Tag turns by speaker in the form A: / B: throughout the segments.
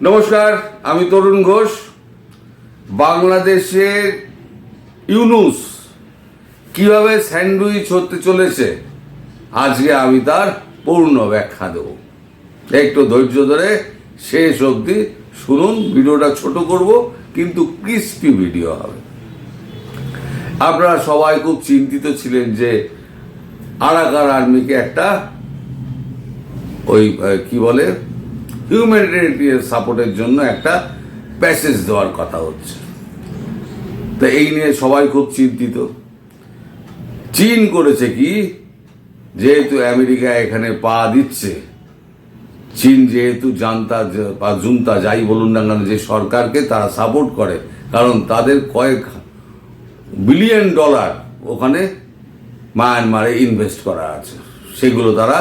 A: নমস্কার, আমি তরুণ ঘোষ। বাংলাদেশের ইউনুস কীভাবে স্যান্ডউইচ হতে চলেছে, আজকে আমি তার পূর্ণ ব্যাখ্যা দেব। একটু ধৈর্য ধরে শেষ অবধি শুনুন, ভিডিওটা ছোট করব, কিন্তু ক্রিস্পি ভিডিও হবে। আপনারা সবাই খুব চিন্তিত ছিলেন যে আরাকার আর্মিকে একটা ওই কি বলে হিউম্যানিটেরিয়ান সাপোর্টের জন্য একটা প্যাসেজ দেওয়ার কথা হচ্ছে। তো এই নিয়ে সবাই খুব চিন্তিত। চীন করেছে কি? যেহেতু আমেরিকা এখানে পা দিচ্ছে, চীন যেহেতু জানতা, বা জুনতা, যাই বলুন না কেন, যে সরকারকে তারা সাপোর্ট করে, কারণ তাদের কয়েক বিলিয়ন ডলার ওখানে মায়ানমারে ইনভেস্ট করা আছে। সেগুলো তারা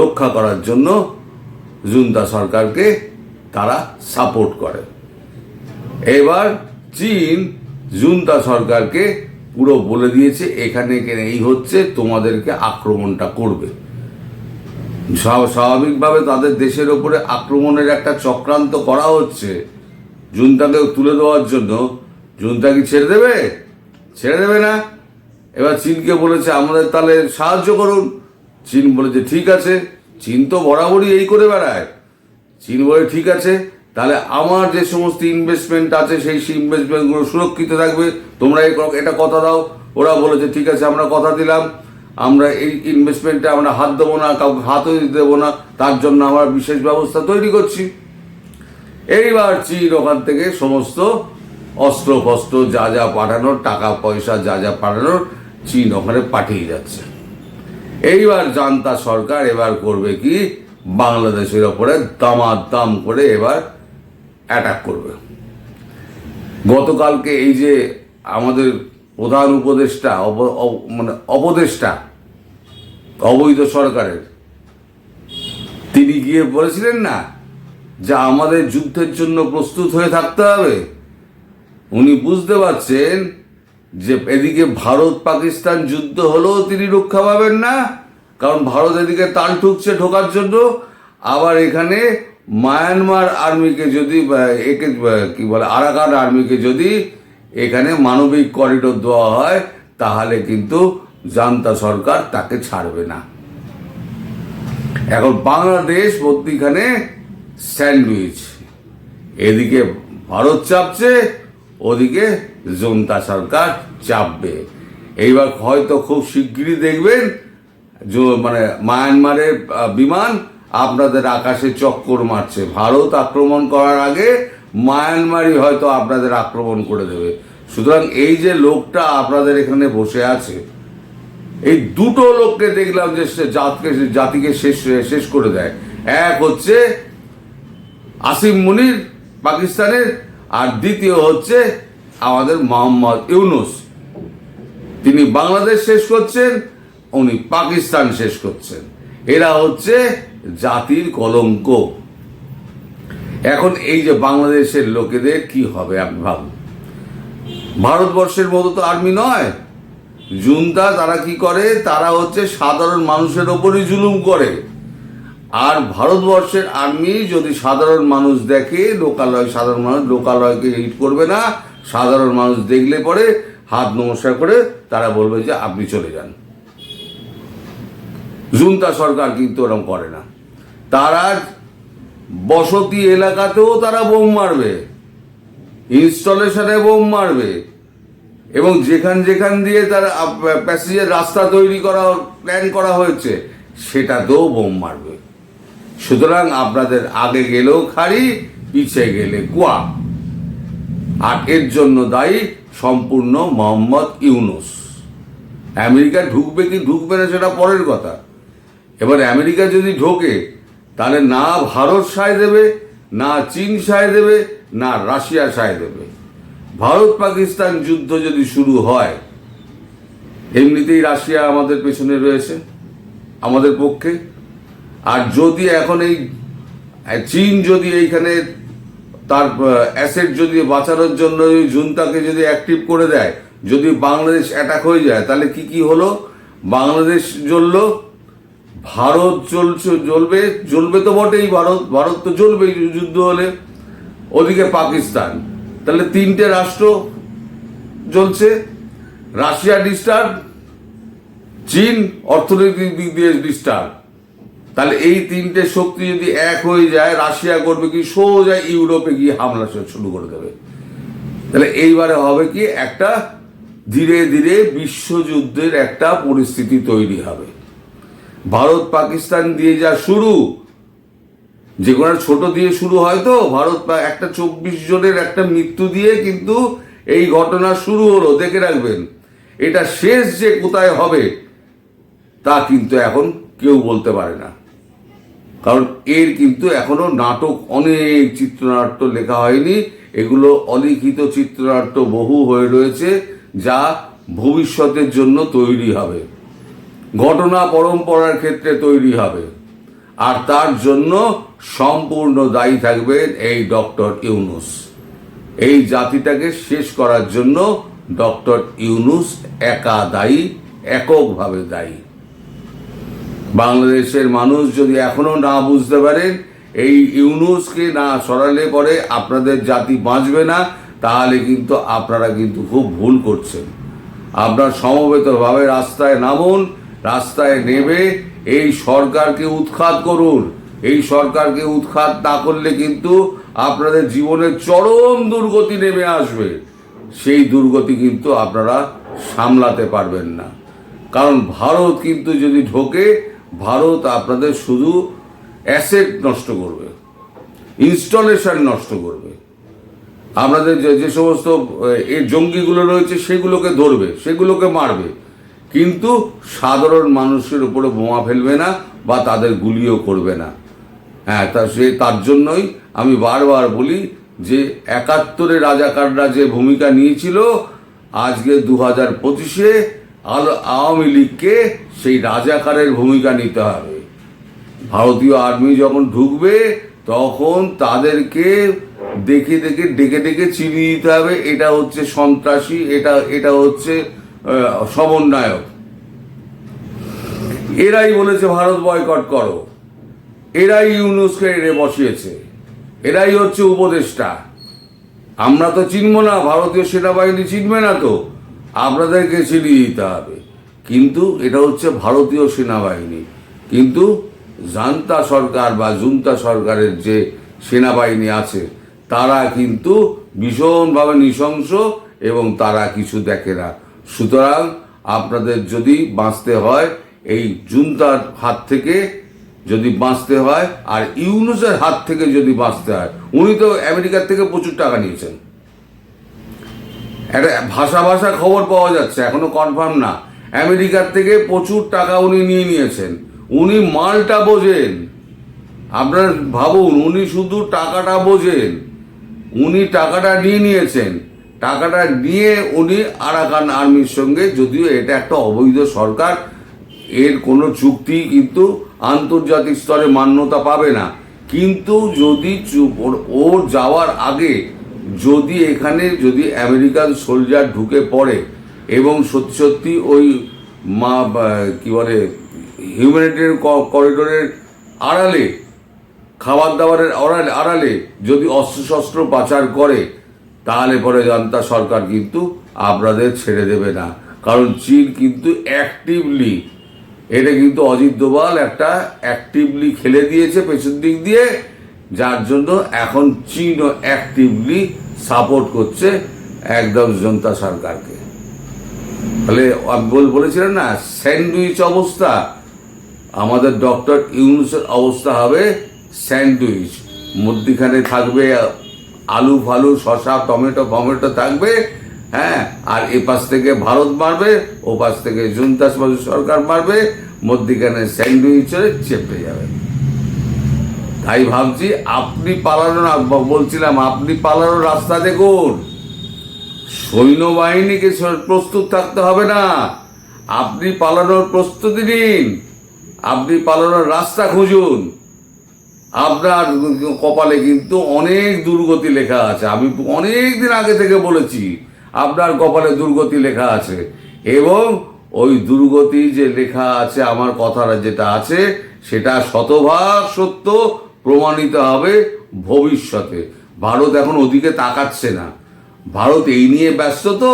A: রক্ষা করার জন্য সরকারকে তারা সাপোর্ট করে। এবার চীন জুনতা সরকারকে পুরো বলে দিয়েছে, এখানে এখানে এই হচ্ছে, তোমাদেরকে আক্রমণটা করবে। স্বা- স্বাভাবিকভাবে তাদের দেশের ওপরে আক্রমণের একটা চক্রান্ত করা হচ্ছে জুনতাকে তুলে দেওয়ার জন্য। জুনতা কি ছেড়ে দেবে? ছেড়ে দেবে না। এবার চীনকে বলেছে, আমাদের তাহলে সাহায্য করুন। চীন বলেছে, ঠিক আছে। চীন তো বরাবরই এই করে বেড়ায়। চীন বলে, ঠিক আছে, তাহলে আমার যে সমস্ত ইনভেস্টমেন্ট আছে, সেই ইনভেস্টমেন্টগুলো সুরক্ষিত থাকবে। তোমরা এটা কথা দাও। ওরা বলেছে, ঠিক আছে, আমরা কথা দিলাম। আমরা এই ইনভেস্টমেন্টে আমরা হাত দেবো না, কাউকে হাতও দেবো না। তার জন্য আমরা বিশেষ ব্যবস্থা তৈরি করছি। এইবার চীন ওখান থেকে সমস্ত অস্ত্র ফস্ত্র যা যা পাঠানোর টাকা পয়সা যা যা পাঠানোর, চীন ওখানে পাঠিয়ে যাচ্ছে। এইবার জানতা সরকার এবার করবে কি? বাংলাদেশের ওপরে দামাদাম করে এবার অ্যাটাক করবে। গতকালকে এই যে আমাদের প্রধান উপদেষ্টা মানে অপদেষ্টা, অবৈধ সরকারের, তিনি গিয়ে বলেছিলেন না যে আমাদের যুদ্ধের জন্য প্রস্তুত হয়ে থাকতে হবে। উনি বুঝতে পারছেন যে এদিকে ভারত পাকিস্তান যুদ্ধ হলেও তিনি রক্ষা পাবেন না, কারণ ভারত এদিকে তাল ঠুকছে ঢোকার জন্য। আবার এখানে মায়ানমার আর্মিকে যদি একে কি বলে, আরাকান আর্মিকে যদি এখানে মানবিক করিডোর দেওয়া হয়, তাহলে কিন্তু জান্তা সরকার তাকে ছাড়বে না। এখন বাংলাদেশ মধ্যিখানে স্যান্ডউইচ। এদিকে ভারত চাপছে, ওদিকে জনতা সরকার চাপবে। এইবার হয়তো খুব শিগগিরই দেখবেন মানে মায়ানমারের বিমান আপনাদের আকাশে চক্কর মারছে। ভারত আক্রমণ করার আগে মায়ানমারই হয়তো আপনাদের আক্রমণ করে দেবে। সুতরাং এই যে লোকটা আপনাদের এখানে বসে আছে, এই দুটো লোককে দেখলাম যে জাতকে, জাতিকে শেষ শেষ করে দেয়। এক হচ্ছে আসিম মুনির, পাকিস্তানের, আর দ্বিতীয় হচ্ছে আমাদের মোহাম্মদ ইউনুস। তিনি বাংলাদেশ শেষ করছেন, উনি পাকিস্তান শেষ করছেন। এরা হচ্ছে জাতির কলঙ্ক। এখন এই যে বাংলাদেশের লোকেদের কি হবে আপনি ভাবুন। ভারতবর্ষের মতো তো আর্মি নয়। জুনতা তারা কি করে? তারা হচ্ছে সাধারণ মানুষের ওপরই জুলুম করে। আর ভারতবর্ষের আর্মি যদি সাধারণ মানুষ দেখে, লোকালয়, সাধারণ মানুষ লোকালয়কে হিট করবে না সাধারণ মানুষ দেখলে পরে হাত নমস্কার করে তারা বলবে যে আপনি চলে যান। জুনতা সরকার কিন্তু ওরকম করে না। তারা বসতি এলাকাতেও তারা বোম মারবে। ইনস্টলেশনে বোম মারবে। এবং যেখান যেখান দিয়ে তার প্যাসেঞ্জার রাস্তা তৈরি করা, প্ল্যান করা হয়েছে, সেটাতেও বোম মারবে। সুতরাং আপনাদের আগে গেলেও খাড়ি, পিছে গেলে কুয়া। আর এর জন্য দায়ী সম্পূর্ণ মোহাম্মদ ইউনুস। আমেরিকা ঢুকবে কি ঢুকবে না সেটা পরের কথা। এবার আমেরিকা যদি ঢোকে, তাহলে না ভারত সায় দেবে, না চীন সায় দেবে, না রাশিয়া সায় দেবে। ভারত পাকিস্তান যুদ্ধ যদি শুরু হয়, এমনিতেই রাশিয়া আমাদের পেছনে রয়েছে, আমাদের পক্ষে। আর যদি এখন এই চীন যদি এইখানে তার অ্যাসেট যদি বাঁচানোর জন্য জুনতাকে যদি অ্যাক্টিভ করে দেয়, যদি বাংলাদেশ অ্যাটাক হয়ে যায়, তাহলে কি কি হলো? বাংলাদেশ জ্বললো, ভারত চলছে জ্বলবে জ্বলবে তো বটেই, ভারত ভারত তো জ্বলবে যুদ্ধ হলে। ওদিকে পাকিস্তান, তাহলে তিনটে রাষ্ট্র জ্বলছে, রাশিয়া ডিস্টার্ব চীন অর্থনৈতিক দিক দিয়ে ডিস্টার্ব তাহলে এই তিনটে শক্তি যদি এক হয়ে যায়, রাশিয়া করবে কি? সোজা ইউরোপে গিয়ে হামলা শুরু করে দেবে। তাহলে এইবারে হবে কি? একটা ধীরে ধীরে বিশ্বযুদ্ধের একটা পরিস্থিতি তৈরি হবে। ভারত পাকিস্তান দিয়ে যা শুরু, যে কোনো ছোট দিয়ে শুরু হয় তো। ভারত একটা চব্বিশ জনের একটা মৃত্যু দিয়ে কিন্তু এই ঘটনা শুরু হলো। দেখে রাখবেন, এটা শেষ যে কোথায় হবে, তা কিন্তু এখন কেউ বলতে পারে না। কারণ এর কিন্তু এখনও নাটক, অনেক চিত্রনাট্য লেখা হয়নি। এগুলো অলিখিত চিত্রনাট্য বহু হয়ে রয়েছে যা ভবিষ্যতের জন্য তৈরি হবে। ঘটনা পরম্পরার ক্ষেত্রে তৈরি হবে। আর তার জন্য সম্পূর্ণ দায়ী থাকবেন এই ডক্টর ইউনুস। এই জাতিটাকে শেষ করার জন্য ডক্টর ইউনুস একা দায়ী, এককভাবে দায়ী। বাংলাদেশের মানুষ যদি এখনও না বুঝতে পারেন এই ইউনুসকে না সরালে পরে আপনাদের জাতি বাঁচবে না, তাহলে কিন্তু আপনারা কিন্তু খুব ভুল করছেন। আপনার সমবেতভাবে রাস্তায় নামুন, রাস্তায় নেমে এই সরকারকে উৎখাত করুন। এই সরকারকে উৎখাত না করলে কিন্তু আপনাদের জীবনের চরম দুর্গতি নেমে আসবে। সেই দুর্গতি কিন্তু আপনারা সামলাতে পারবেন না। কারণ ভারত কিন্তু যদি ঢোকে ভারত আপনাদের শুধু অ্যাসেট নষ্ট করবে, ইনস্টলেশন নষ্ট করবে। আপনাদের যে সমস্ত এই জঙ্গিগুলো রয়েছে, সেগুলোকে ধরবে, সেগুলোকে মারবে। কিন্তু সাধারণ মানুষের উপরে বোমা ফেলবে না বা তাদের গুলিও করবে না। হ্যাঁ তা সে, তার জন্যই আমি বারবার বলি যে একাত্তরে রাজাকাররা যে ভূমিকা নিয়েছিল, আজকে দু হাজার পঁচিশে আওয়ামী লীগকে সেই রাজাকারের ভূমিকা নিতে হবে। ভারতীয় আর্মি যখন ঢুকবে, তখন তাদেরকে দেখে দেখে, ডেকে ডেকে চিনিয়ে দিতে হবে, এটা হচ্ছে সন্ত্রাসী, এটা এটা হচ্ছে সমন্বয়ক। এরাই বলেছে, ভারত বয়কট করো। এরাই ইউনুসকে এনে বসিয়েছে। এরাই হচ্ছে উপদেষ্টা। আমরা তো চিনব না, ভারতীয় সেনাবাহিনী চিনবে না তো। আপনাদেরকে চিনিয়ে দিতে হবে। কিন্তু এটা হচ্ছে ভারতীয় সেনাবাহিনী। কিন্তু জান্তা সরকার বা জুন্তা সরকারের যে সেনাবাহিনী আছে, তারা কিন্তু ভীষণভাবে নৃশংস এবং তারা কিছু দেখে না। সুতরাং আপনাদের যদি বাঁচতে হয়, এই জুন্তার হাত থেকে যদি বাঁচতে হয়, আর ইউনুসের হাত থেকে যদি বাঁচতে হয়, উনি তো আমেরিকার থেকে প্রচুর টাকা নিয়েছেন। একটা ভাষা ভাষা খবর পাওয়া যাচ্ছে, এখনও কনফার্ম না। আমেরিকার থেকে প্রচুর টাকা উনি নিয়ে নিয়েছেন। উনি মালটা বোঝেন। আপনার ভাবুন, উনি শুধু টাকাটা বোঝেন। উনি টাকাটা নিয়ে নিয়েছেন। টাকাটা নিয়ে উনি আরাকান আর্মির সঙ্গে, যদিও এটা একটা অবৈধ সরকার, এর কোনো চুক্তি কিন্তু আন্তর্জাতিক স্তরে মান্যতা পাবে না। কিন্তু যদি ওর যাওয়ার আগে যদি এখানে যদি আমেরিকান সোলজার ঢুকে পড়ে এবং সত্যি সত্যি ওই মা কি বলে, হিউম্যানিটেরিয়ান করিডোরের আড়ালে খাবার দাবারের আড়ালে আড়ালে যদি অস্ত্রশস্ত্র পাচার করে, তাহলে পরে জনতা সরকার কিন্তু আপনাদের ছেড়ে দেবে না। কারণ চীন কিন্তু অ্যাক্টিভলি এটা কিন্তু অজিত দোভাল একটা অ্যাক্টিভলি খেলে দিয়েছে পেছন দিক দিয়ে। যার জন্য এখন চীনও অ্যাক্টিভলি সাপোর্ট করছে একদম জনতা সরকারকে। তাহলে আমি বল- বলেছিলেন না, স্যান্ডউইচ অবস্থা, আমাদের ডক্টর ইউনুসের অবস্থা হবে স্যান্ডউইচ। মধ্যিখানে থাকবে, আলু ফালু, শসা, টমেটো ফমেটো থাকবে হ্যাঁ আর এ পাশ থেকে ভারত মারবে ও পাশ থেকে জুনতাস সরকার মারবে, মধ্যিখানে স্যান্ডউইচ চেপে যাবে। তাই ভাবছি আপনি পালানোর বলছিলাম, আপনি পালানোর রাস্তা দেখুন। সৈন্যবাহিনীকে প্রস্তুত থাকতে হবে না। আপনি পালানোর প্রস্তুতি নিন। আপনি পালানোর রাস্তা খুঁজুন। আপনার কপালে কিন্তু অনেক দুর্গতি লেখা আছে। আমি অনেক দিন আগে থেকে বলেছি, আপনার কপালে দুর্গতি লেখা আছে। এবং ওই দুর্গতি যে লেখা আছে, আমার কথাটা যেটা আছে, সেটা শতভাগ সত্য। প্রমাণিত হবে ভবিষ্যতে। ভারত এখন ওদিকে তাকাচ্ছে না। ভারত এই নিয়ে ব্যস্ত তো,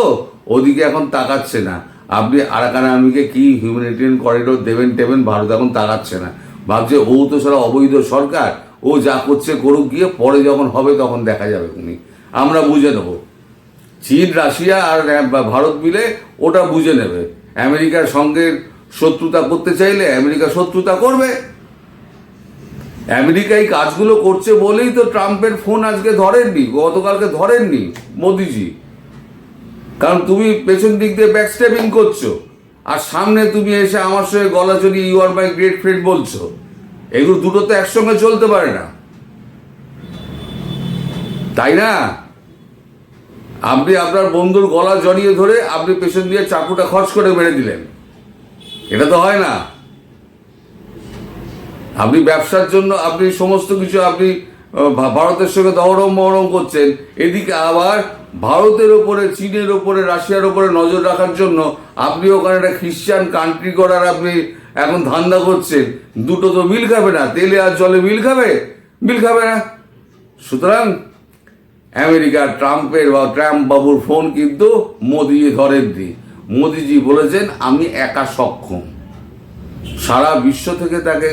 A: ওদিকে এখন তাকাচ্ছে না। আপনি আরাকান আর্মিকে কি হিউম্যানিটেরিয়ান করিডোর দেবেন টেবেন, ভারত এখন তাকাচ্ছে না। ভাবছে ও তো সারা অবৈধ সরকার, ও যা করছে করুক, গিয়ে পরে যখন হবে তখন দেখা যাবে উনি। আমরা বুঝে নেব। চীন, রাশিয়া আর ভারত মিলে ওটা বুঝে নেবে। আমেরিকার সঙ্গে শত্রুতা করতে চাইলে আমেরিকা শত্রুতা করবে। আমেরিকা এই কাজগুলো করছে বলেই তো ট্রাম্পের ফোন আজকে ধরেননি, গতকালকে ধরেননি মোদিজি। কারণ তুমি পেছন দিক দিয়ে ব্যাকস্টেপিং করছ, আর সামনে তুমি এসে আমার সঙ্গে গলা চড়িয়ে you are my great friend বলছো। এগুলো দুটো তো একসঙ্গে চলতে পারে না। তাই না? আপনি আপনার বন্ধুর গলা জড়িয়ে ধরে আপনি পেছন দিয়ে চাকুটা খরচ করে মেরে দিলেন। এটা তো হয় না। আপনি ব্যবসার জন্য আপনি সমস্ত কিছু আপনি ভারতের সঙ্গে দহরম মহরম করছেন, এদিকে আবার ভারতের ওপরে, চীনের ওপরে, রাশিয়ার ওপরে নজর রাখার জন্য আপনি ওখানে একটা খ্রিস্টান কান্ট্রি করার আপনি এখন ধান্দা করছেন। দুটো তো মিল খাবে না, তেলে আর জলে মিল খাবে? মিল খাবে না। সুতরাং আমেরিকার ট্রাম্পের বা ট্রাম্প বাবুর ফোন কিন্তু মোদিজি ধরেননি মোদিজি বলেছেন, আমি একা সক্ষম। সারা বিশ্ব থেকে তাকে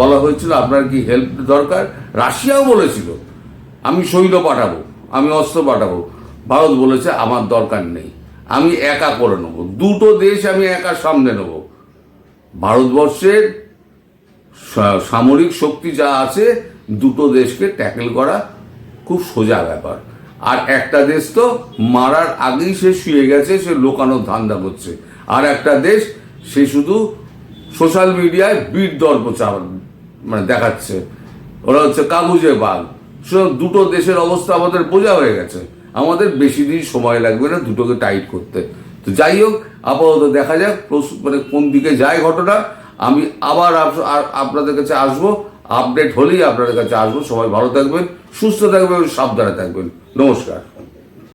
A: বলা হয়েছিল আপনার কি হেল্প দরকার? রাশিয়াও বলেছিল, আমি সৈন্য পাঠাবো, আমি অস্ত্র পাঠাবো। ভারত বলেছে, আমার দরকার নেই, আমি একা করে নেব, দুটো দেশ আমি একা সামনে নেব। ভারতবর্ষের সামরিক শক্তি যা আছে, দুটো দেশকে ট্যাকেল করা খুব সোজা ব্যাপার। আর একটা দেশ তো মারার আগেই সে শুয়ে গেছে, সে লোকানোর ধান্দা করছে। আর একটা দেশ, সে শুধু সোশ্যাল মিডিয়ায় বীর দর্প মানে দেখাচ্ছে। ওরা হচ্ছে কাগুজে বাঘ। সুতরাং দুটো দেশের অবস্থা আমাদের বোঝা হয়ে গেছে। আমাদের বেশি দিন সময় লাগবে না দুটোকে টাইট করতে। তো যাই হোক, আপাতত দেখা যাক মানে কোন দিকে যায় ঘটনা। আমি আবার আপনাদের কাছে আসব। আপডেট হলেই আপনাদের কাছে আসব। সবাই ভালো থাকবেন, সুস্থ থাকবেন সাবধানে থাকবেন। নমস্কার।